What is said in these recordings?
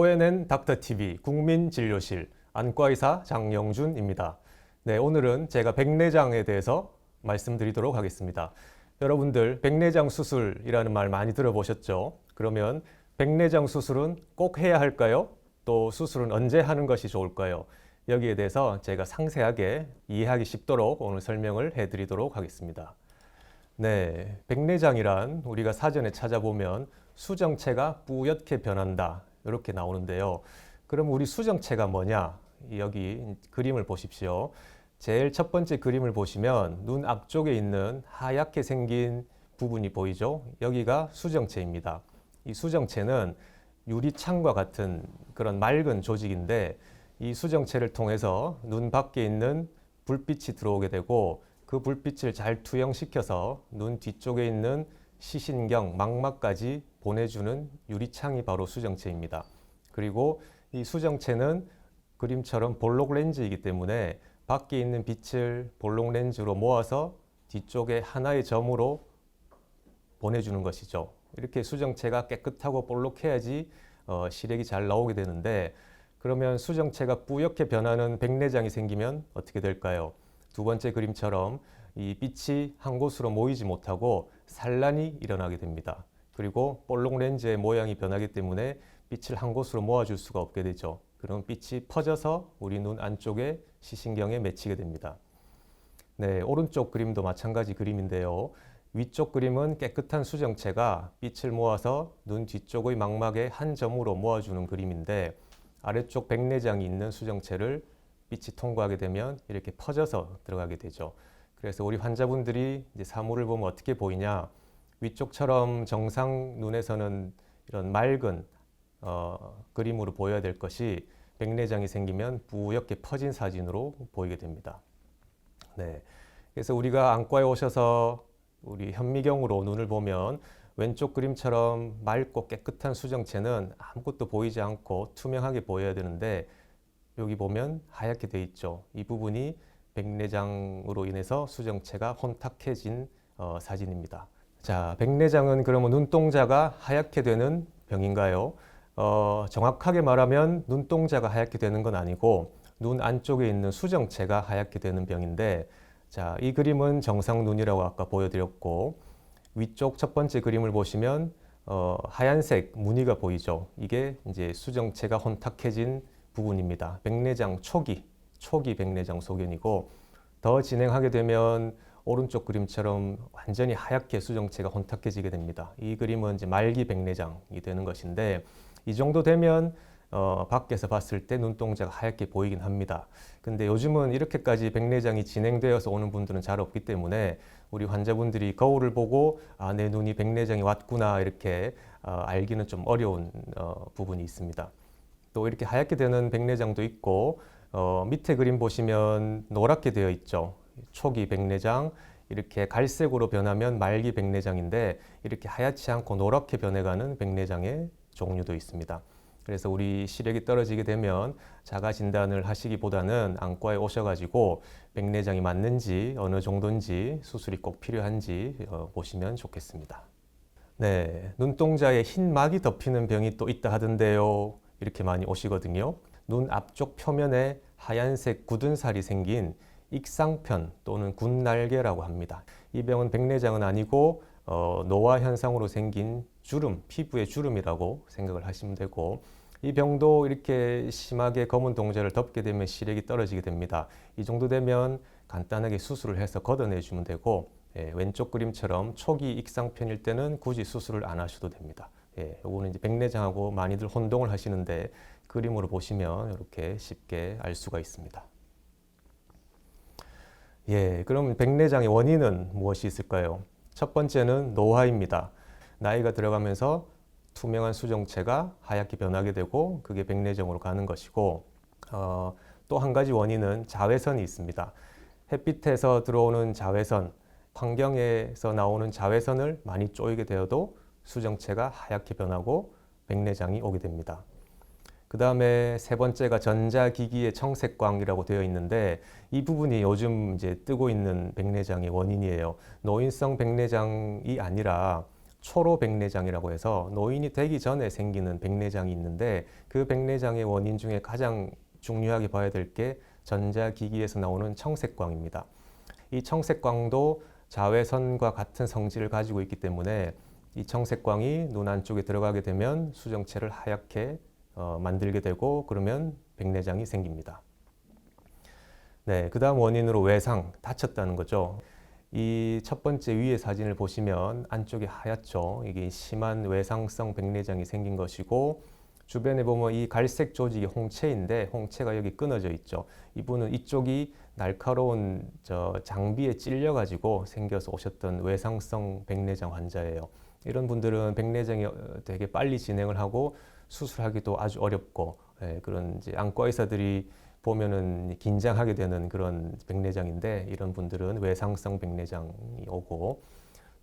ONN 닥터TV 국민진료실 안과의사 장영준입니다. 네, 오늘은 제가 백내장에 대해서 말씀드리도록 하겠습니다. 여러분들 백내장 수술이라는 말 많이 들어보셨죠? 그러면 백내장 수술은 꼭 해야 할까요? 또 수술은 언제 하는 것이 좋을까요? 여기에 대해서 제가 상세하게 이해하기 쉽도록 오늘 설명을 해드리도록 하겠습니다. 네, 백내장이란 우리가 사전에 찾아보면 수정체가 뿌옇게 변한다 이렇게 나오는데요. 그럼 우리 수정체가 뭐냐? 여기 그림을 보십시오. 제일 첫 번째 그림을 보시면 눈 앞쪽에 있는 하얗게 생긴 부분이 보이죠? 여기가 수정체입니다. 이 수정체는 유리창과 같은 그런 맑은 조직인데 이 수정체를 통해서 눈 밖에 있는 불빛이 들어오게 되고 그 불빛을 잘 투영시켜서 눈 뒤쪽에 있는 시신경, 망막까지 보내주는 유리창이 바로 수정체입니다. 그리고 이 수정체는 그림처럼 볼록 렌즈이기 때문에 밖에 있는 빛을 볼록 렌즈로 모아서 뒤쪽에 하나의 점으로 보내주는 것이죠. 이렇게 수정체가 깨끗하고 볼록해야지 어, 시력이 잘 나오게 되는데 그러면 수정체가 뿌옇게 변하는 백내장이 생기면 어떻게 될까요? 두 번째 그림처럼 이 빛이 한 곳으로 모이지 못하고 산란이 일어나게 됩니다. 그리고 볼록 렌즈의 모양이 변하기 때문에 빛을 한 곳으로 모아줄 수가 없게 되죠. 그럼 빛이 퍼져서 우리 눈 안쪽에 시신경에 맺히게 됩니다. 네, 오른쪽 그림도 마찬가지 그림인데요. 위쪽 그림은 깨끗한 수정체가 빛을 모아서 눈 뒤쪽의 망막에 한 점으로 모아주는 그림인데 아래쪽 백내장이 있는 수정체를 빛이 통과하게 되면 이렇게 퍼져서 들어가게 되죠. 그래서 우리 환자분들이 이제 사물을 보면 어떻게 보이냐? 위쪽처럼 정상 눈에서는 이런 맑은 어, 그림으로 보여야 될 것이 백내장이 생기면 뿌옇게 퍼진 사진으로 보이게 됩니다. 네. 그래서 우리가 안과에 오셔서 우리 현미경으로 눈을 보면 왼쪽 그림처럼 맑고 깨끗한 수정체는 아무것도 보이지 않고 투명하게 보여야 되는데 여기 보면 하얗게 돼 있죠. 이 부분이 백내장으로 인해서 수정체가 혼탁해진 어, 사진입니다. 자, 백내장은 그러면 눈동자가 하얗게 되는 병인가요? 어, 정확하게 말하면 눈동자가 하얗게 되는 건 아니고 눈 안쪽에 있는 수정체가 하얗게 되는 병인데 자, 이 그림은 정상 눈이라고 아까 보여드렸고 위쪽 첫 번째 그림을 보시면 어, 하얀색 무늬가 보이죠. 이게 이제 수정체가 혼탁해진 부분입니다. 백내장 초기, 초기 백내장 소견이고 더 진행하게 되면 오른쪽 그림처럼 완전히 하얗게 수정체가 혼탁해지게 됩니다. 이 그림은 이제 말기 백내장이 되는 것인데 이 정도 되면 어, 밖에서 봤을 때 눈동자가 하얗게 보이긴 합니다. 근데 요즘은 이렇게까지 백내장이 진행되어서 오는 분들은 잘 없기 때문에 우리 환자분들이 거울을 보고 아, 내 눈이 백내장이 왔구나 이렇게 어, 알기는 좀 어려운 어, 부분이 있습니다. 또 이렇게 하얗게 되는 백내장도 있고 어, 밑에 그림 보시면 노랗게 되어 있죠. 초기 백내장 이렇게 갈색으로 변하면 말기 백내장인데 이렇게 하얗지 않고 노랗게 변해가는 백내장의 종류도 있습니다. 그래서 우리 시력이 떨어지게 되면 자가 진단을 하시기보다는 안과에 오셔가지고 백내장이 맞는지 어느 정도인지 수술이 꼭 필요한지 어, 보시면 좋겠습니다. 네, 눈동자에 흰 막이 덮이는 병이 또 있다 하던데요. 이렇게 많이 오시거든요. 눈 앞쪽 표면에 하얀색 굳은 살이 생긴 익상편 또는 군날개라고 합니다. 이 병은 백내장은 아니고 어, 노화 현상으로 생긴 주름, 피부의 주름이라고 생각을 하시면 되고 이 병도 이렇게 심하게 검은 동자를 덮게 되면 시력이 떨어지게 됩니다. 이 정도 되면 간단하게 수술을 해서 걷어내주면 되고 예, 왼쪽 그림처럼 초기 익상편일 때는 굳이 수술을 안 하셔도 됩니다. 예, 요거는 이제 백내장하고 많이들 혼동을 하시는데 그림으로 보시면 이렇게 쉽게 알 수가 있습니다. 예, 그럼 백내장의 원인은 무엇이 있을까요? 첫 번째는 노화입니다. 나이가 들어가면서 투명한 수정체가 하얗게 변하게 되고 그게 백내장으로 가는 것이고 어, 또 한 가지 원인은 자외선이 있습니다. 햇빛에서 들어오는 자외선, 환경에서 나오는 자외선을 많이 쪼이게 되어도 수정체가 하얗게 변하고 백내장이 오게 됩니다. 그 다음에 세 번째가 전자기기의 청색광이라고 되어 있는데 이 부분이 요즘 이제 뜨고 있는 백내장의 원인이에요. 노인성 백내장이 아니라 초로 백내장이라고 해서 노인이 되기 전에 생기는 백내장이 있는데 그 백내장의 원인 중에 가장 중요하게 봐야 될 게 전자기기에서 나오는 청색광입니다. 이 청색광도 자외선과 같은 성질을 가지고 있기 때문에 이 청색광이 눈 안쪽에 들어가게 되면 수정체를 하얗게 어, 만들게 되고 그러면 백내장이 생깁니다. 네, 그 다음 원인으로 외상, 다쳤다는 거죠. 이 첫 번째 위의 사진을 보시면 안쪽이 하얗죠. 이게 심한 외상성 백내장이 생긴 것이고 주변에 보면 이 갈색 조직이 홍채인데 홍채가 여기 끊어져 있죠. 이분은 이쪽이 날카로운 저 장비에 찔려 가지고 생겨서 오셨던 외상성 백내장 환자예요. 이런 분들은 백내장이 어, 되게 빨리 진행을 하고 수술하기도 아주 어렵고 예, 그런 이제 안과 의사들이 보면은 긴장하게 되는 그런 백내장인데 이런 분들은 외상성 백내장이 오고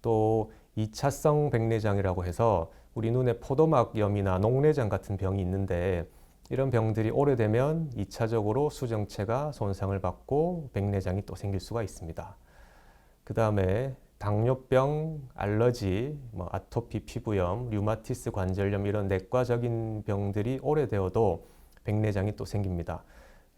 또 2차성 백내장이라고 해서 우리 눈에 포도막염이나 녹내장 같은 병이 있는데 이런 병들이 오래되면 2차적으로 수정체가 손상을 받고 백내장이 또 생길 수가 있습니다. 그 다음에 당뇨병, 알러지, 뭐 아토피 피부염, 류마티스 관절염 이런 내과적인 병들이 오래되어도 백내장이 또 생깁니다.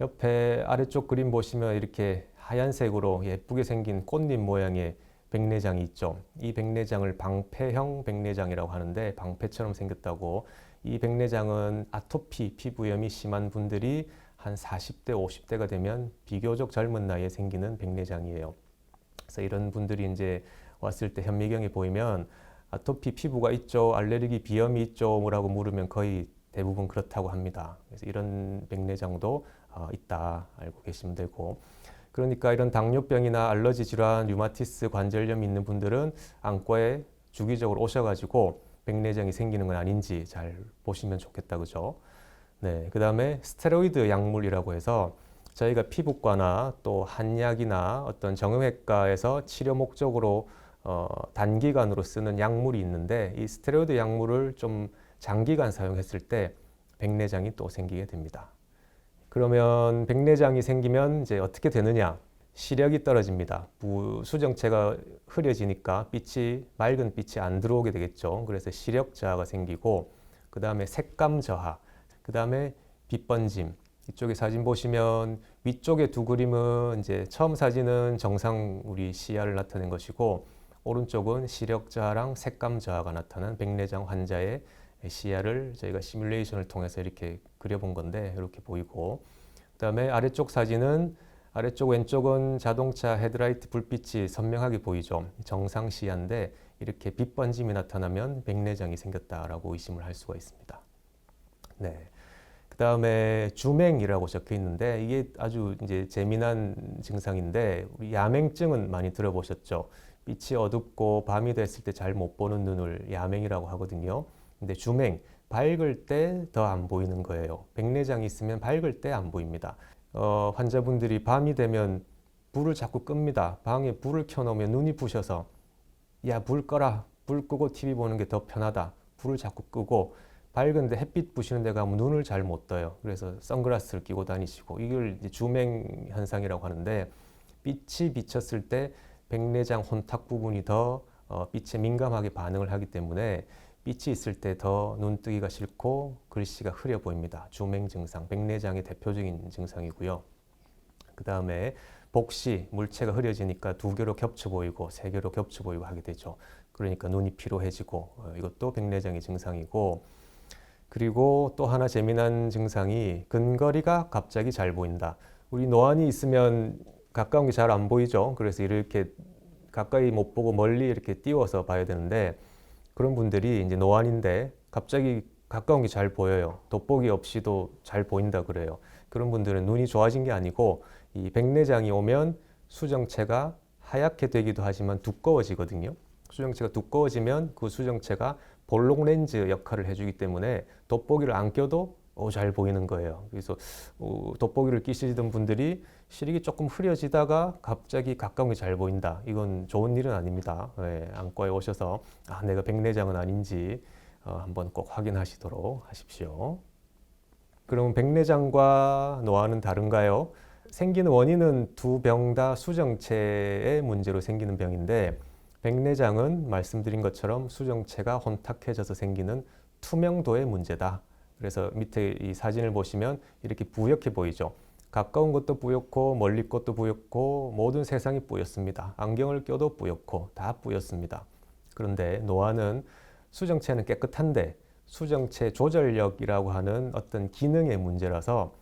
옆에 아래쪽 그림 보시면 이렇게 하얀색으로 예쁘게 생긴 꽃잎 모양의 백내장이 있죠. 이 백내장을 방패형 백내장이라고 하는데 방패처럼 생겼다고 이 백내장은 아토피 피부염이 심한 분들이 한 40대, 50대가 되면 비교적 젊은 나이에 생기는 백내장이에요. 그래서 이런 분들이 이제 왔을 때 현미경에 보이면 아토피 피부가 있죠, 알레르기 비염이 있죠, 뭐라고 물으면 거의 대부분 그렇다고 합니다. 그래서 이런 백내장도 어, 있다 알고 계시면 되고 그러니까 이런 당뇨병이나 알러지 질환, 류마티스 관절염 있는 분들은 안과에 주기적으로 오셔가지고 백내장이 생기는 건 아닌지 잘 보시면 좋겠다 그죠? 네, 그 다음에 스테로이드 약물이라고 해서 저희가 피부과나 또 한약이나 어떤 정형외과에서 치료 목적으로 어, 단기간으로 쓰는 약물이 있는데 이 스테로이드 약물을 좀 장기간 사용했을 때 백내장이 또 생기게 됩니다. 그러면 백내장이 생기면 이제 어떻게 되느냐? 시력이 떨어집니다. 수정체가 흐려지니까 빛이 맑은 빛이 안 들어오게 되겠죠. 그래서 시력 저하가 생기고 그 다음에 색감 저하, 그 다음에 빛 번짐. 이쪽에 사진 보시면 위쪽에 두 그림은 이제 처음 사진은 정상 우리 시야를 나타낸 것이고 오른쪽은 시력 저하랑 색감 저하가 나타난 백내장 환자의 시야를 저희가 시뮬레이션을 통해서 이렇게 그려본 건데 이렇게 보이고 그 다음에 아래쪽 사진은 아래쪽 왼쪽은 자동차 헤드라이트 불빛이 선명하게 보이죠. 정상 시야인데 이렇게 빛 번짐이 나타나면 백내장이 생겼다라고 의심을 할 수가 있습니다. 네. 그다음에 주맹이라고 적혀 있는데 이게 아주 이제 재미난 증상인데 우리 야맹증은 많이 들어보셨죠? 빛이 어둡고 밤이 됐을 때 잘 못 보는 눈을 야맹이라고 하거든요. 근데 주맹 밝을 때 더 안 보이는 거예요. 백내장이 있으면 밝을 때 안 보입니다. 어, 환자분들이 밤이 되면 불을 자꾸 끕니다. 방에 불을 켜놓으면 눈이 부셔서 야 불 꺼라 불 끄고 TV 보는 게 더 편하다. 불을 자꾸 끄고 밝은데 햇빛 부시는 데 가면 눈을 잘 못 떠요. 그래서 선글라스를 끼고 다니시고 이걸 주맹 현상이라고 하는데 빛이 비쳤을 때 백내장 혼탁 부분이 더 어, 빛에 민감하게 반응을 하기 때문에 빛이 있을 때 더 눈뜨기가 싫고 글씨가 흐려 보입니다. 주맹 증상, 백내장의 대표적인 증상이고요. 그 다음에 복시, 물체가 흐려지니까 두 개로 겹쳐 보이고 세 개로 겹쳐 보이고 하게 되죠. 그러니까 눈이 피로해지고 어, 이것도 백내장의 증상이고 그리고 또 하나 재미난 증상이 근거리가 갑자기 잘 보인다. 우리 노안이 있으면 가까운 게 잘 안 보이죠. 그래서 이렇게 가까이 못 보고 멀리 이렇게 띄워서 봐야 되는데 그런 분들이 이제 노안인데 갑자기 가까운 게 잘 보여요. 돋보기 없이도 잘 보인다 그래요. 그런 분들은 눈이 좋아진 게 아니고 이 백내장이 오면 수정체가 하얗게 되기도 하지만 두꺼워지거든요. 수정체가 두꺼워지면 그 수정체가 볼록 렌즈 역할을 해주기 때문에 돋보기를 안 껴도 어, 잘 보이는 거예요. 그래서 어, 돋보기를 끼시던 분들이 시력이 조금 흐려지다가 갑자기 가까운 게 잘 보인다. 이건 좋은 일은 아닙니다. 예, 안과에 오셔서 아, 내가 백내장은 아닌지 어, 한번 꼭 확인하시도록 하십시오. 그럼 백내장과 노화는 다른가요? 생기는 원인은 두 병 다 수정체의 문제로 생기는 병인데 백내장은 말씀드린 것처럼 수정체가 혼탁해져서 생기는 투명도의 문제다. 그래서 밑에 이 사진을 보시면 이렇게 뿌옇게 보이죠. 가까운 것도 뿌옇고 멀리 것도 뿌옇고 모든 세상이 뿌옇습니다. 안경을 껴도 뿌옇고 다 뿌옇습니다. 그런데 노화는 수정체는 깨끗한데 수정체 조절력이라고 하는 어떤 기능의 문제라서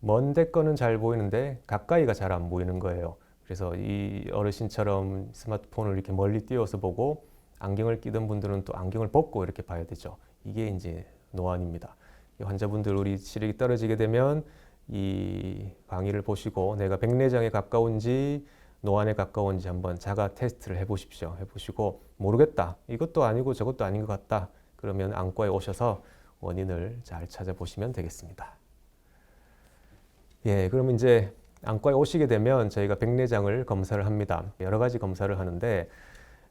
먼데 거는 잘 보이는데 가까이가 잘 안 보이는 거예요. 그래서 이 어르신처럼 스마트폰을 이렇게 멀리 띄워서 보고 안경을 끼던 분들은 또 안경을 벗고 이렇게 봐야 되죠. 이게 이제 노안입니다. 환자분들 우리 시력이 떨어지게 되면 이 강의를 보시고 내가 백내장에 가까운지 노안에 가까운지 한번 자가 테스트를 해보십시오. 해보시고 모르겠다. 이것도 아니고 저것도 아닌 것 같다. 그러면 안과에 오셔서 원인을 잘 찾아보시면 되겠습니다. 예, 그럼 이제 안과에 오시게 되면 저희가 백내장을 검사를 합니다. 여러 가지 검사를 하는데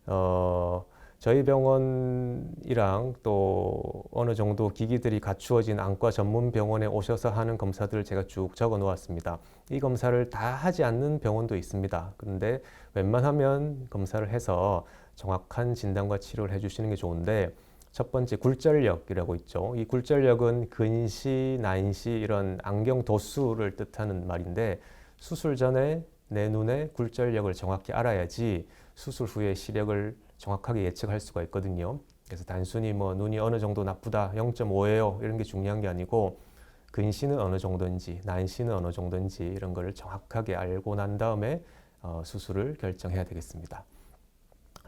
어, 저희 병원이랑 또 어느 정도 기기들이 갖추어진 안과 전문 병원에 오셔서 하는 검사들을 제가 쭉 적어 놓았습니다. 이 검사를 다 하지 않는 병원도 있습니다. 그런데 웬만하면 검사를 해서 정확한 진단과 치료를 해주시는 게 좋은데 첫 번째 굴절력이라고 있죠. 이 굴절력은 근시, 난시 이런 안경 도수를 뜻하는 말인데 수술 전에 내 눈의 굴절력을 정확히 알아야지 수술 후에 시력을 정확하게 예측할 수가 있거든요. 그래서 단순히 뭐 눈이 어느 정도 나쁘다, 0.5예요 이런 게 중요한 게 아니고 근시는 어느 정도인지, 난시는 어느 정도인지 이런 거를 정확하게 알고 난 다음에 어, 수술을 결정해야 되겠습니다.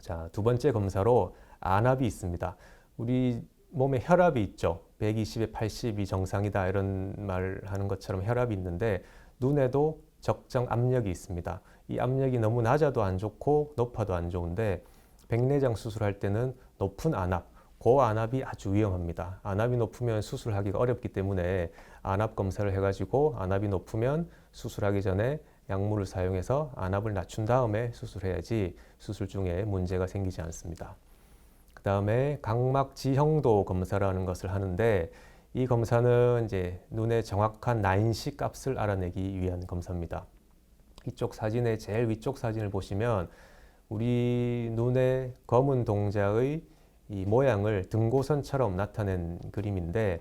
자, 두 번째 검사로 안압이 있습니다. 우리 몸에 혈압이 있죠. 120에 80이 정상이다 이런 말 하는 것처럼 혈압이 있는데 눈에도 적정 압력이 있습니다. 이 압력이 너무 낮아도 안 좋고 높아도 안 좋은데 백내장 수술할 때는 높은 안압, 고안압이 아주 위험합니다. 안압이 높으면 수술하기가 어렵기 때문에 안압 검사를 해가지고 안압이 높으면 수술하기 전에 약물을 사용해서 안압을 낮춘 다음에 수술해야지 수술 중에 문제가 생기지 않습니다. 그 다음에 각막 지형도 검사라는 것을 하는데 이 검사는 이제 눈의 정확한 난시 값을 알아내기 위한 검사입니다. 이쪽 사진의 제일 위쪽 사진을 보시면 우리 눈의 검은 동자의 이 모양을 등고선처럼 나타낸 그림인데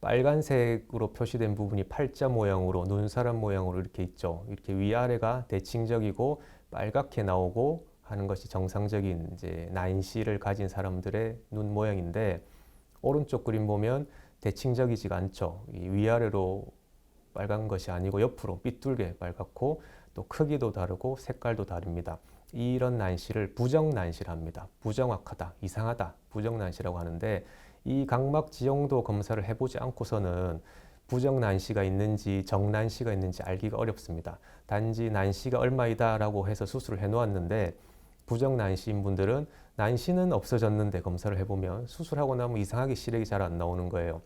빨간색으로 표시된 부분이 팔자 모양으로 눈사람 모양으로 이렇게 있죠. 이렇게 위아래가 대칭적이고 빨갛게 나오고 하는 것이 정상적인 이제 난시를 가진 사람들의 눈 모양인데 오른쪽 그림 보면 대칭적이지가 않죠. 이 위아래로 빨간 것이 아니고 옆으로 삐뚤게 빨갛고 또 크기도 다르고 색깔도 다릅니다. 이런 난시를 부정난시랍니다. 부정확하다, 이상하다, 부정난시라고 하는데 이 각막 지형도 검사를 해보지 않고서는 부정난시가 있는지 정난시가 있는지 알기가 어렵습니다. 단지 난시가 얼마이다라고 해서 수술을 해놓았는데 부정난시인 분들은 난시는 없어졌는데 검사를 해보면 수술하고 나면 이상하게 시력이 잘 안 나오는 거예요.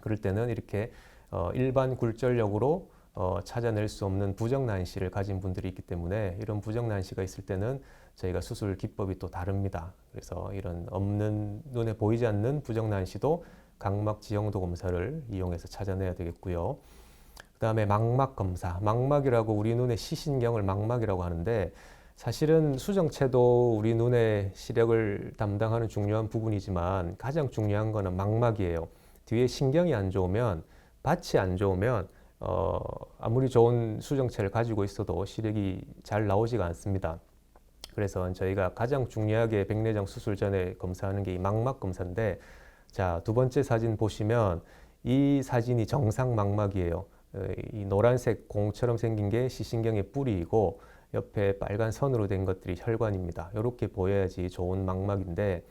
그럴 때는 이렇게 어, 일반 굴절력으로 어, 찾아낼 수 없는 부정난시를 가진 분들이 있기 때문에 이런 부정난시가 있을 때는 저희가 수술 기법이 또 다릅니다. 그래서 이런 없는 눈에 보이지 않는 부정난시도 각막 지형도 검사를 이용해서 찾아내야 되겠고요. 그 다음에 망막 검사. 망막이라고 우리 눈의 시신경을 망막이라고 하는데 사실은 수정체도 우리 눈의 시력을 담당하는 중요한 부분이지만 가장 중요한 거는 망막이에요. 뒤에 신경이 안 좋으면 밭이 안 좋으면 어, 아무리 좋은 수정체를 가지고 있어도 시력이 잘 나오지가 않습니다. 그래서 저희가 가장 중요하게 백내장 수술 전에 검사하는 게 이 망막 검사인데 자, 두 번째 사진 보시면 이 사진이 정상 망막이에요. 어, 이 노란색 공처럼 생긴 게 시신경의 뿌리이고 옆에 빨간 선으로 된 것들이 혈관입니다. 이렇게 보여야지 좋은 망막인데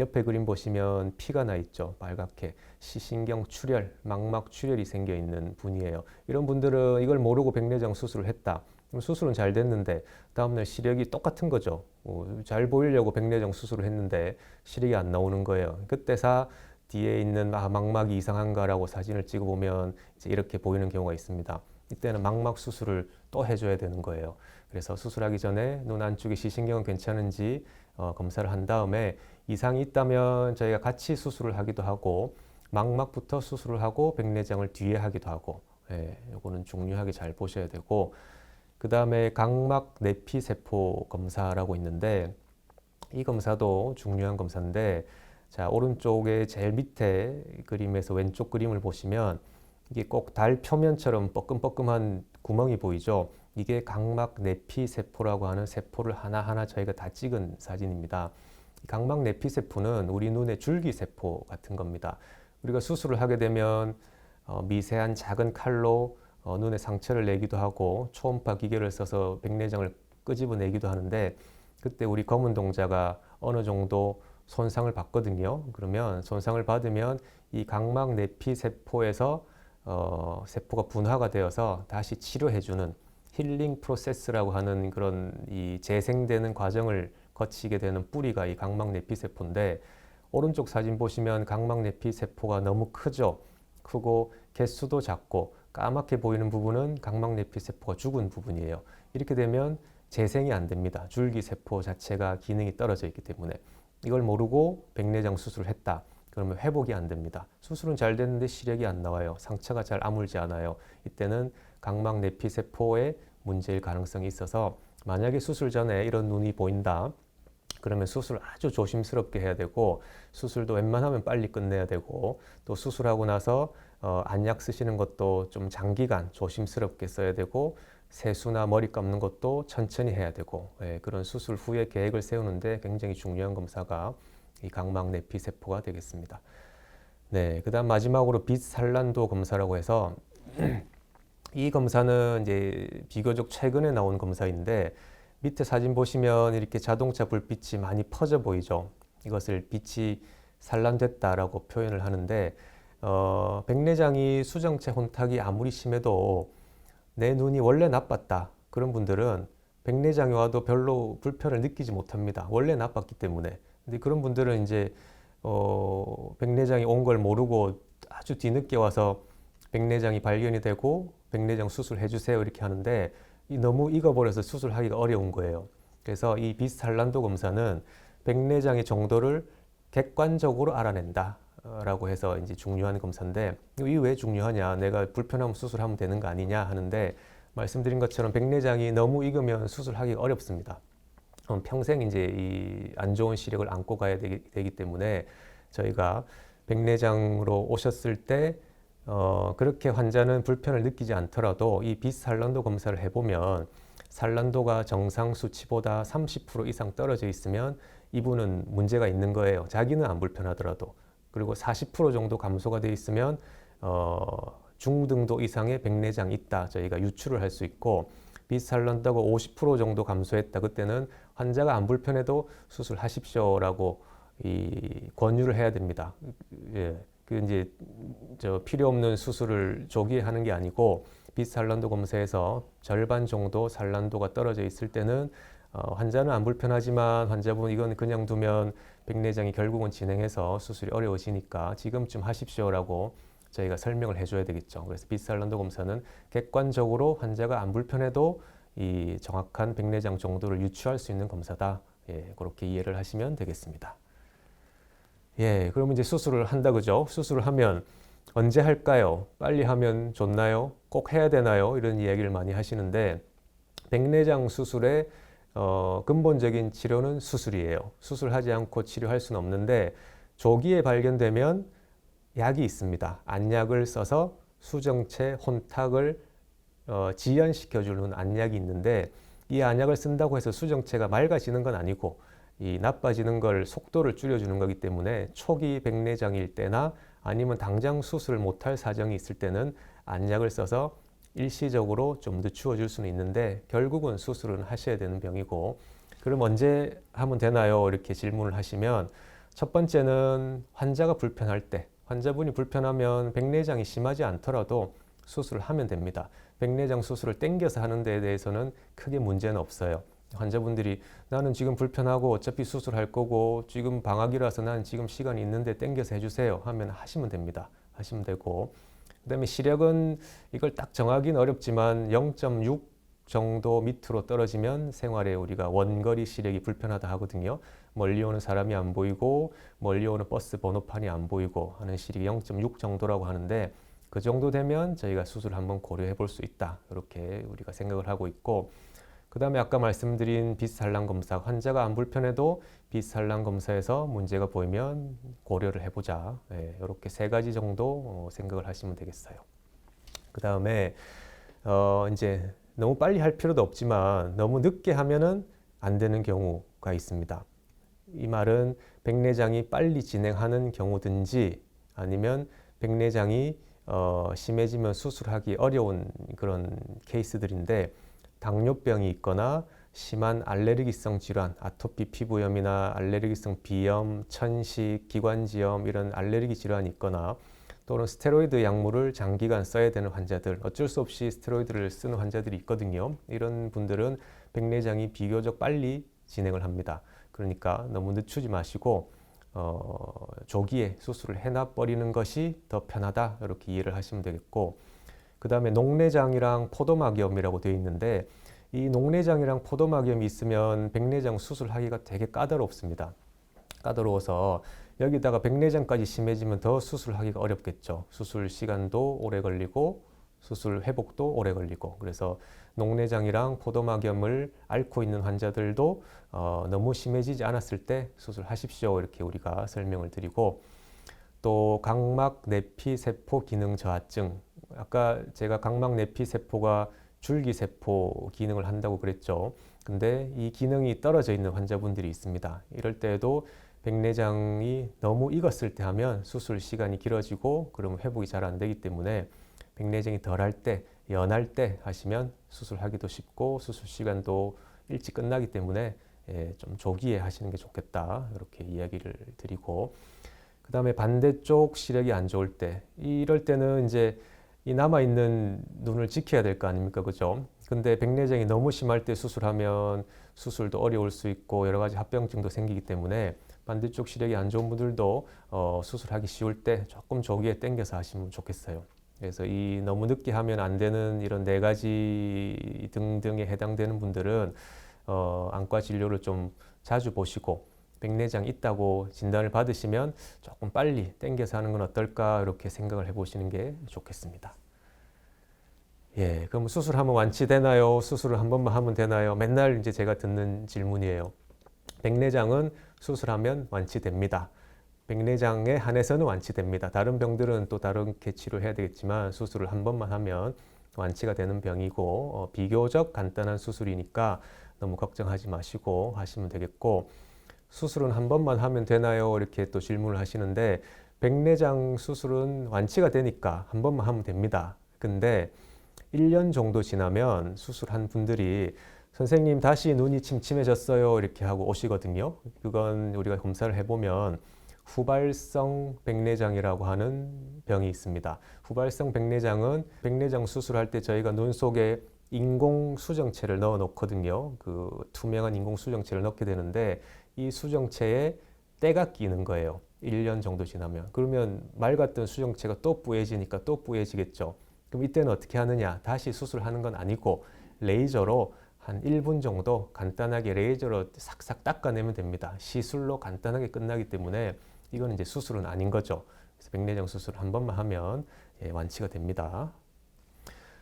옆에 그림 보시면 피가 나 있죠. 빨갛게 시신경 출혈, 망막 출혈이 생겨 있는 분이에요. 이런 분들은 이걸 모르고 백내장 수술을 했다. 수술은 잘 됐는데 다음날 시력이 똑같은 거죠. 어, 잘 보이려고 백내장 수술을 했는데 시력이 안 나오는 거예요. 그때사 뒤에 있는 아, 망막이 이상한가라고 사진을 찍어보면 이제 이렇게 보이는 경우가 있습니다. 이때는 망막 수술을 또 해줘야 되는 거예요. 그래서 수술하기 전에 눈 안쪽에 시신경은 괜찮은지 어, 검사를 한 다음에 이상이 있다면 저희가 같이 수술을 하기도 하고 망막부터 수술을 하고 백내장을 뒤에 하기도 하고 예, 요거는 중요하게 잘 보셔야 되고 그 다음에 각막 내피 세포 검사라고 있는데 이 검사도 중요한 검사인데 자 오른쪽에 제일 밑에 그림에서 왼쪽 그림을 보시면 이게 꼭 달 표면처럼 뻐끔뻐끔한 구멍이 보이죠. 이게 각막 내피 세포라고 하는 세포를 하나하나 저희가 다 찍은 사진입니다. 이 각막 내피 세포는 우리 눈의 줄기 세포 같은 겁니다. 우리가 수술을 하게 되면 어, 미세한 작은 칼로 어, 눈에 상처를 내기도 하고 초음파 기계를 써서 백내장을 끄집어내기도 하는데 그때 우리 검은 동자가 어느 정도 손상을 받거든요. 그러면 손상을 받으면 이 각막 내피 세포에서 어, 세포가 분화가 되어서 다시 치료해주는 힐링 프로세스라고 하는 그런 이 재생되는 과정을 거치게 되는 뿌리가 이 각막 내피 세포인데 오른쪽 사진 보시면 각막 내피 세포가 너무 크죠. 크고 개수도 작고 까맣게 보이는 부분은 각막 내피 세포가 죽은 부분이에요. 이렇게 되면 재생이 안 됩니다. 줄기 세포 자체가 기능이 떨어져 있기 때문에 이걸 모르고 백내장 수술을 했다. 그러면 회복이 안 됩니다. 수술은 잘 됐는데 시력이 안 나와요. 상처가 잘 아물지 않아요. 이때는 각막 내피 세포의 문제일 가능성이 있어서 만약에 수술 전에 이런 눈이 보인다. 그러면 수술을 아주 조심스럽게 해야 되고 수술도 웬만하면 빨리 끝내야 되고 또 수술하고 나서 어, 안약 쓰시는 것도 좀 장기간 조심스럽게 써야 되고 세수나 머리 감는 것도 천천히 해야 되고 예, 그런 수술 후에 계획을 세우는데 굉장히 중요한 검사가 이 각막 내피 세포가 되겠습니다. 네, 그다음 마지막으로 빛 산란도 검사라고 해서 이 검사는 이제 비교적 최근에 나온 검사인데 밑에 사진 보시면 이렇게 자동차 불빛이 많이 퍼져 보이죠. 이것을 빛이 산란됐다라고 표현을 하는데 어, 백내장이 수정체 혼탁이 아무리 심해도 내 눈이 원래 나빴다. 그런 분들은 백내장이 와도 별로 불편을 느끼지 못합니다. 원래 나빴기 때문에. 근데 그런 분들은 이제 어, 백내장이 온 걸 모르고 아주 뒤늦게 와서 백내장이 발견이 되고 백내장 수술해 주세요 이렇게 하는데 이 너무 익어버려서 수술하기가 어려운 거예요. 그래서 이 비스탈란도 검사는 백내장의 정도를 객관적으로 알아낸다. 라고 해서 이제 중요한 검사인데 이 왜 중요하냐 내가 불편하면 수술하면 되는 거 아니냐 하는데 말씀드린 것처럼 백내장이 너무 익으면 수술하기가 어렵습니다. 평생 이제 이 안 좋은 시력을 안고 가야 되기, 되기 때문에 저희가 백내장으로 오셨을 때 어, 그렇게 환자는 불편을 느끼지 않더라도 이 비살란도 검사를 해보면 산란도가 정상 수치보다 30% 이상 떨어져 있으면 이분은 문제가 있는 거예요. 자기는 안 불편하더라도. 그리고 40% 정도 감소가 돼 있으면 어, 중등도 이상의 백내장이 있다. 저희가 유추를 할 수 있고 비살란다고 50% 정도 감소했다. 그때는 환자가 안 불편해도 수술하십시오라고 이 권유를 해야 됩니다. 예. 그 이제 저 필요 없는 수술을 조기에 하는 게 아니고 비살란도 검사에서 절반 정도 산란도가 떨어져 있을 때는 어, 환자는 안 불편하지만 환자분 이건 그냥 두면 백내장이 결국은 진행해서 수술이 어려워지니까 지금쯤 하십시오라고 저희가 설명을 해줘야 되겠죠. 그래서 비살란도 검사는 객관적으로 환자가 안 불편해도 이 정확한 백내장 정도를 유추할 수 있는 검사다. 예, 그렇게 이해를 하시면 되겠습니다. 예, 그러면 이제 수술을 한다 그죠? 수술을 하면 언제 할까요? 빨리 하면 좋나요? 꼭 해야 되나요? 이런 이야기를 많이 하시는데 백내장 수술의 어, 근본적인 치료는 수술이에요. 수술하지 않고 치료할 수는 없는데 조기에 발견되면 약이 있습니다. 안약을 써서 수정체 혼탁을 어, 지연시켜주는 안약이 있는데 이 안약을 쓴다고 해서 수정체가 맑아지는 건 아니고 이 나빠지는 걸 속도를 줄여주는 거기 때문에 초기 백내장일 때나 아니면 당장 수술을 못할 사정이 있을 때는 안약을 써서 일시적으로 좀 늦추어 줄 수는 있는데 결국은 수술은 하셔야 되는 병이고 그럼 언제 하면 되나요? 이렇게 질문을 하시면 첫 번째는 환자가 불편할 때 환자분이 불편하면 백내장이 심하지 않더라도 수술을 하면 됩니다. 백내장 수술을 땡겨서 하는 데에 대해서는 크게 문제는 없어요. 환자분들이 나는 지금 불편하고 어차피 수술할 거고 지금 방학이라서 나는 지금 시간이 있는데 땡겨서 해주세요 하면 하시면 됩니다. 하시면 되고 그다음에 시력은 이걸 딱 정하기는 어렵지만 0.6 정도 밑으로 떨어지면 생활에 우리가 원거리 시력이 불편하다 하거든요. 멀리 오는 사람이 안 보이고 멀리 오는 버스 번호판이 안 보이고 하는 시력이 0.6 정도라고 하는데 그 정도 되면 저희가 수술 한번 고려해 볼 수 있다. 이렇게 우리가 생각을 하고 있고 그 다음에 아까 말씀드린 비스한란 검사, 환자가 안 불편해도 비스한란 검사에서 문제가 보이면 고려를 해보자. 예, 이렇게 세 가지 정도 어, 생각을 하시면 되겠어요. 그 다음에 어, 이제 너무 빨리 할 필요도 없지만 너무 늦게 하면은 안 되는 경우가 있습니다. 이 말은 백내장이 빨리 진행하는 경우든지 아니면 백내장이 어, 심해지면 수술하기 어려운 그런 케이스들인데 당뇨병이 있거나 심한 알레르기성 질환, 아토피 피부염이나 알레르기성 비염, 천식, 기관지염 이런 알레르기 질환이 있거나 또는 스테로이드 약물을 장기간 써야 되는 환자들, 어쩔 수 없이 스테로이드를 쓰는 환자들이 있거든요. 이런 분들은 백내장이 비교적 빨리 진행을 합니다. 그러니까 너무 늦추지 마시고 어, 조기에 수술을 해놔 버리는 것이 더 편하다 이렇게 이해를 하시면 되겠고 그 다음에 녹내장이랑 포도막염이라고 되어 있는데 이 녹내장이랑 포도막염이 있으면 백내장 수술하기가 되게 까다롭습니다. 까다로워서 여기다가 백내장까지 심해지면 더 수술하기가 어렵겠죠. 수술 시간도 오래 걸리고 수술 회복도 오래 걸리고 그래서 녹내장이랑 포도막염을 앓고 있는 환자들도 어, 너무 심해지지 않았을 때 수술하십시오 이렇게 우리가 설명을 드리고 또 각막 내피 세포 기능 저하증 아까 제가 각막 내피 세포가 줄기 세포 기능을 한다고 그랬죠. 근데 이 기능이 떨어져 있는 환자분들이 있습니다. 이럴 때에도 백내장이 너무 익었을 때 하면 수술 시간이 길어지고 그러면 회복이 잘 안 되기 때문에 백내장이 덜할 때, 연할 때 하시면 수술하기도 쉽고 수술 시간도 일찍 끝나기 때문에 예, 좀 조기에 하시는 게 좋겠다 이렇게 이야기를 드리고 그 다음에 반대쪽 시력이 안 좋을 때 이럴 때는 이제 이 남아 있는 눈을 지켜야 될 거 아닙니까 그죠? 근데 백내장이 너무 심할 때 수술하면 수술도 어려울 수 있고 여러 가지 합병증도 생기기 때문에 반대쪽 시력이 안 좋은 분들도 어, 수술하기 쉬울 때 조금 조기에 당겨서 하시면 좋겠어요. 그래서 이 너무 늦게 하면 안 되는 이런 네 가지 등등에 해당되는 분들은 어, 안과 진료를 좀 자주 보시고 백내장 있다고 진단을 받으시면 조금 빨리 땡겨서 하는 건 어떨까 이렇게 생각을 해보시는 게 좋겠습니다. 예, 그럼 수술하면 완치되나요? 수술을 한 번만 하면 되나요? 맨날 이제 제가 듣는 질문이에요. 백내장은 수술하면 완치됩니다. 백내장에 한해서는 완치됩니다. 다른 병들은 또 다르게 치료해야 되겠지만 수술을 한 번만 하면 완치가 되는 병이고 어, 비교적 간단한 수술이니까 너무 걱정하지 마시고 하시면 되겠고 수술은 한 번만 하면 되나요? 이렇게 또 질문을 하시는데 백내장 수술은 완치가 되니까 한 번만 하면 됩니다. 근데 1년 정도 지나면 수술한 분들이 선생님 다시 눈이 침침해졌어요 이렇게 하고 오시거든요. 그건 우리가 검사를 해보면 후발성 백내장이라고 하는 병이 있습니다. 후발성 백내장은 백내장 수술할 때 저희가 눈 속에 인공 수정체를 넣어 놓거든요. 그 투명한 인공 수정체를 넣게 되는데 이 수정체에 때가 끼는 거예요. 1년 정도 지나면. 그러면 맑았던 수정체가 또 뿌얘지니까 또 뿌얘지겠죠. 그럼 이때는 어떻게 하느냐? 다시 수술하는 건 아니고 레이저로 한 1분 정도 간단하게 레이저로 싹싹 닦아내면 됩니다. 시술로 간단하게 끝나기 때문에 이건 이제 수술은 아닌 거죠. 그래서 백내장 수술 한 번만 하면 예, 완치가 됩니다.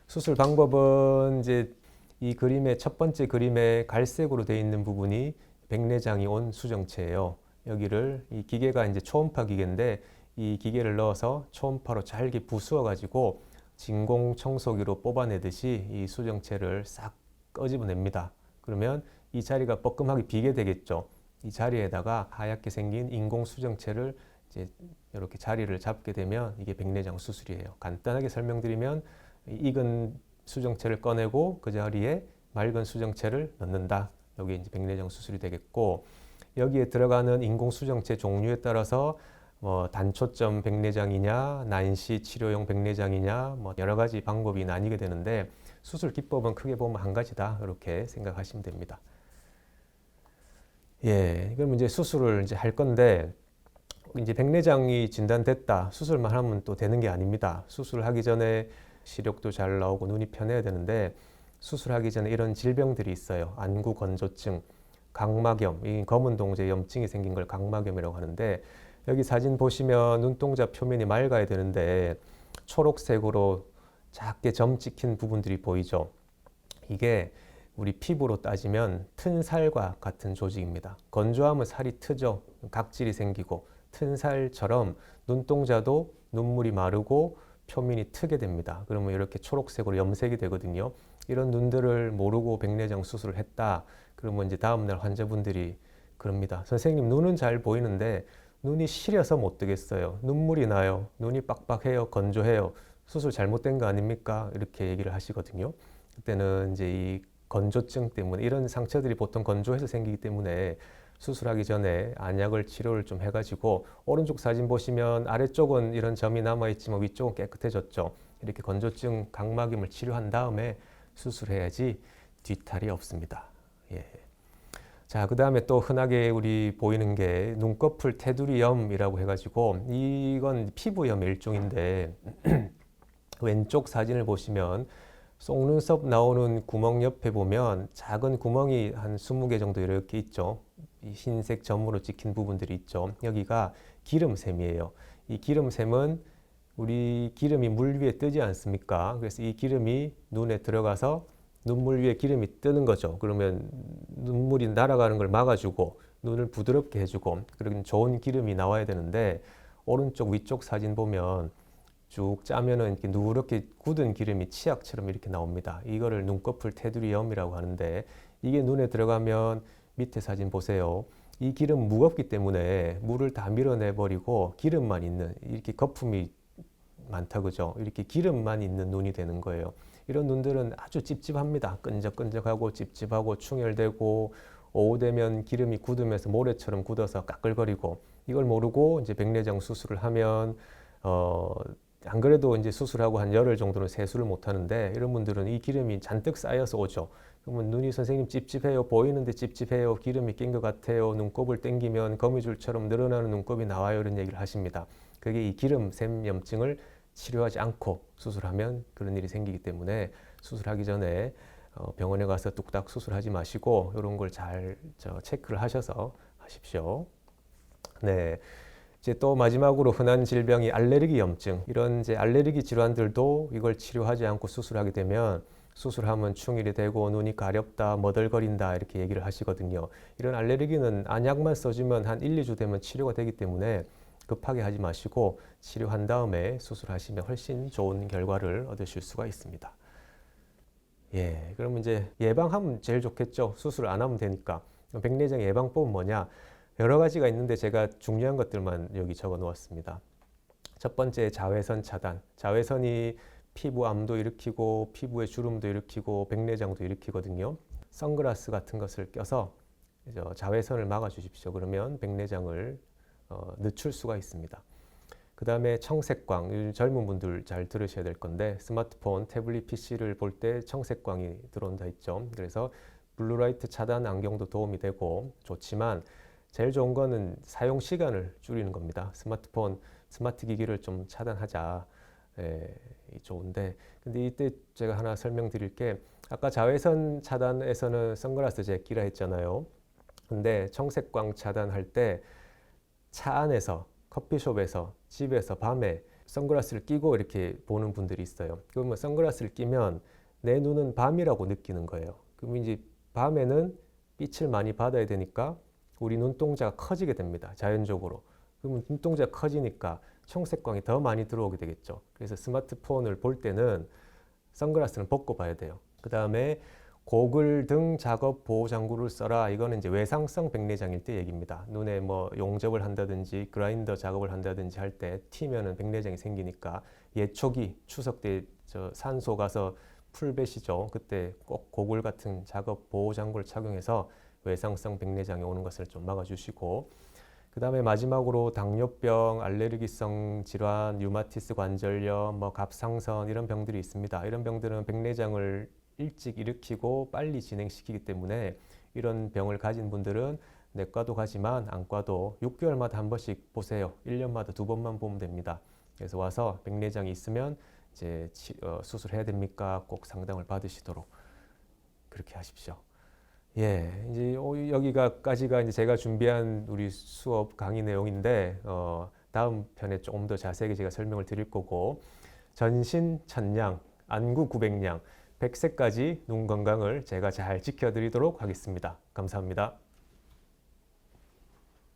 수술 방법은 이제 이 그림의 첫 번째 그림에 갈색으로 되어 있는 부분이 백내장이 온 수정체예요. 여기를 이 기계가 이제 초음파 기계인데 이 기계를 넣어서 초음파로 잘게 부수어 가지고 진공 청소기로 뽑아내듯이 이 수정체를 싹 꺼집어냅니다. 그러면 이 자리가 뻐끔하게 비게 되겠죠. 이 자리에다가 하얗게 생긴 인공 수정체를 이제 이렇게 자리를 잡게 되면 이게 백내장 수술이에요. 간단하게 설명드리면 익은 수정체를 꺼내고 그 자리에 맑은 수정체를 넣는다. 여기 이제 백내장 수술이 되겠고 여기에 들어가는 인공 수정체 종류에 따라서 뭐 단초점 백내장이냐, 난시 치료용 백내장이냐, 뭐 여러 가지 방법이 나뉘게 되는데 수술 기법은 크게 보면 한 가지다 이렇게 생각하시면 됩니다. 예, 그럼 이제 수술을 이제 할 건데 이제 백내장이 진단됐다. 수술만 하면 또 되는 게 아닙니다. 수술하기 전에 시력도 잘 나오고 눈이 편해야 되는데 수술하기 전에 이런 질병들이 있어요. 안구 건조증, 각막염, 이 검은 동제 염증이 생긴 걸 각막염이라고 하는데 여기 사진 보시면 눈동자 표면이 맑아야 되는데 초록색으로 작게 점 찍힌 부분들이 보이죠. 이게 우리 피부로 따지면 튼 살과 같은 조직입니다. 건조하면 살이 트죠. 각질이 생기고 튼 살처럼 눈동자도 눈물이 마르고 표면이 트게 됩니다. 그러면 이렇게 초록색으로 염색이 되거든요. 이런 눈들을 모르고 백내장 수술을 했다. 그러면 이제 다음날 환자분들이 그럽니다. 선생님 눈은 잘 보이는데 눈이 시려서 못 뜨겠어요. 눈물이 나요. 눈이 빡빡해요. 건조해요. 수술 잘못된 거 아닙니까? 이렇게 얘기를 하시거든요. 그때는 이제 이 건조증 때문에 이런 상처들이 보통 건조해서 생기기 때문에 수술하기 전에 안약을 치료를 좀 해가지고 오른쪽 사진 보시면 아래쪽은 이런 점이 남아있지만 위쪽은 깨끗해졌죠. 이렇게 건조증 각막염을 치료한 다음에 수술해야지 뒤탈이 없습니다. 예. 자, 그 다음에 또 흔하게 우리 보이는 게 눈꺼풀 테두리염이라고 해가지고 이건 피부염 일종인데 왼쪽 사진을 보시면 속눈썹 나오는 구멍 옆에 보면 작은 구멍이 한 20개 정도 이렇게 있죠. 이 흰색 점으로 찍힌 부분들이 있죠. 여기가 기름샘이에요. 이 기름샘은 우리 기름이 물 위에 뜨지 않습니까? 그래서 이 기름이 눈에 들어가서 눈물 위에 기름이 뜨는 거죠. 그러면 눈물이 날아가는 걸 막아주고 눈을 부드럽게 해주고 그런 좋은 기름이 나와야 되는데 오른쪽 위쪽 사진 보면 쭉 짜면은 이렇게 누렇게 굳은 기름이 치약처럼 이렇게 나옵니다. 이거를 눈꺼풀 테두리염이라고 하는데 이게 눈에 들어가면 밑에 사진 보세요. 이 기름 무겁기 때문에 물을 다 밀어내 버리고 기름만 있는 이렇게 거품이 많다 그죠? 이렇게 기름만 있는 눈이 되는 거예요. 이런 눈들은 아주 찝찝합니다. 끈적끈적하고 찝찝하고 충혈되고 오후 되면 기름이 굳으면서 모래처럼 굳어서 까끌거리고 이걸 모르고 이제 백내장 수술을 하면 어, 안 그래도 이제 수술하고 한 열흘 정도는 세수를 못 하는데 이런 분들은 이 기름이 잔뜩 쌓여서 오죠. 그러면 눈이 선생님 찝찝해요. 보이는데 찝찝해요. 기름이 낀 것 같아요. 눈곱을 땡기면 거미줄처럼 늘어나는 눈곱이 나와요. 이런 얘기를 하십니다. 그게 이 기름샘 염증을 치료하지 않고 수술하면 그런 일이 생기기 때문에 수술하기 전에 어, 병원에 가서 뚝딱 수술하지 마시고 이런 걸 잘 체크를 하셔서 하십시오. 네. 이제 또 마지막으로 흔한 질병이 알레르기 염증. 이런 이제 알레르기 질환들도 이걸 치료하지 않고 수술하게 되면 수술하면 충혈이 되고 눈이 가렵다, 머덜거린다 이렇게 얘기를 하시거든요. 이런 알레르기는 안약만 써주면 한 1, 2주 되면 치료가 되기 때문에 급하게 하지 마시고 치료한 다음에 수술하시면 훨씬 좋은 결과를 얻으실 수가 있습니다. 예, 그러면 이제 예방하면 제일 좋겠죠. 수술 안 하면 되니까. 백내장 예방법은 뭐냐? 여러 가지가 있는데 제가 중요한 것들만 여기 적어 놓았습니다. 첫 번째 자외선 차단. 자외선이 피부암도 일으키고 피부에 주름도 일으키고 백내장도 일으키거든요. 선글라스 같은 것을 껴서 자외선을 막아 주십시오. 그러면 백내장을 어, 늦출 수가 있습니다. 그 다음에 청색광, 젊은 분들 잘 들으셔야 될 건데 스마트폰, 태블릿 PC를 볼 때 청색광이 들어온다 했죠. 그래서 블루라이트 차단 안경도 도움이 되고 좋지만 제일 좋은 거는 사용 시간을 줄이는 겁니다. 스마트폰, 스마트 기기를 좀 차단하자. 예, 좋은데 근데 이때 제가 하나 설명드릴 게 아까 자외선 차단에서는 선글라스 제 끼라 했잖아요. 근데 청색광 차단할 때 차 안에서 커피숍에서 집에서 밤에 선글라스를 끼고 이렇게 보는 분들이 있어요. 그러면 선글라스를 끼면 내 눈은 밤이라고 느끼는 거예요. 그럼 이제 밤에는 빛을 많이 받아야 되니까 우리 눈동자가 커지게 됩니다. 자연적으로. 그러면 눈동자가 커지니까 청색광이 더 많이 들어오게 되겠죠. 그래서 스마트폰을 볼 때는 선글라스는 벗고 봐야 돼요. 그 다음에 고글 등 작업 보호 장구를 써라. 이거는 이제 외상성 백내장일 때 얘기입니다. 눈에 뭐 용접을 한다든지 그라인더 작업을 한다든지 할 때 튀면은 백내장이 생기니까 예초기 추석 때 저 산소 가서 풀베시죠. 그때 꼭 고글 같은 작업 보호 장구를 착용해서 외상성 백내장이 오는 것을 좀 막아주시고 그 다음에 마지막으로 당뇨병, 알레르기성 질환, 류마티스 관절염, 뭐 갑상선 이런 병들이 있습니다. 이런 병들은 백내장을 일찍 일으키고 빨리 진행시키기 때문에 이런 병을 가진 분들은 내과도 가지만 안과도 6개월마다 한 번씩 보세요. 1년마다 두 번만 보면 됩니다. 그래서 와서 백내장이 있으면 이제 치, 어, 수술해야 됩니까? 꼭 상담을 받으시도록 그렇게 하십시오. 예, 이제 여기가까지가 이제 제가 준비한 우리 수업 강의 내용인데 어, 다음 편에 조금 더 자세하게 제가 설명을 드릴 거고 전신 천냥, 안구 구백량 100세까지 눈 건강을 제가 잘 지켜드리도록 하겠습니다. 감사합니다.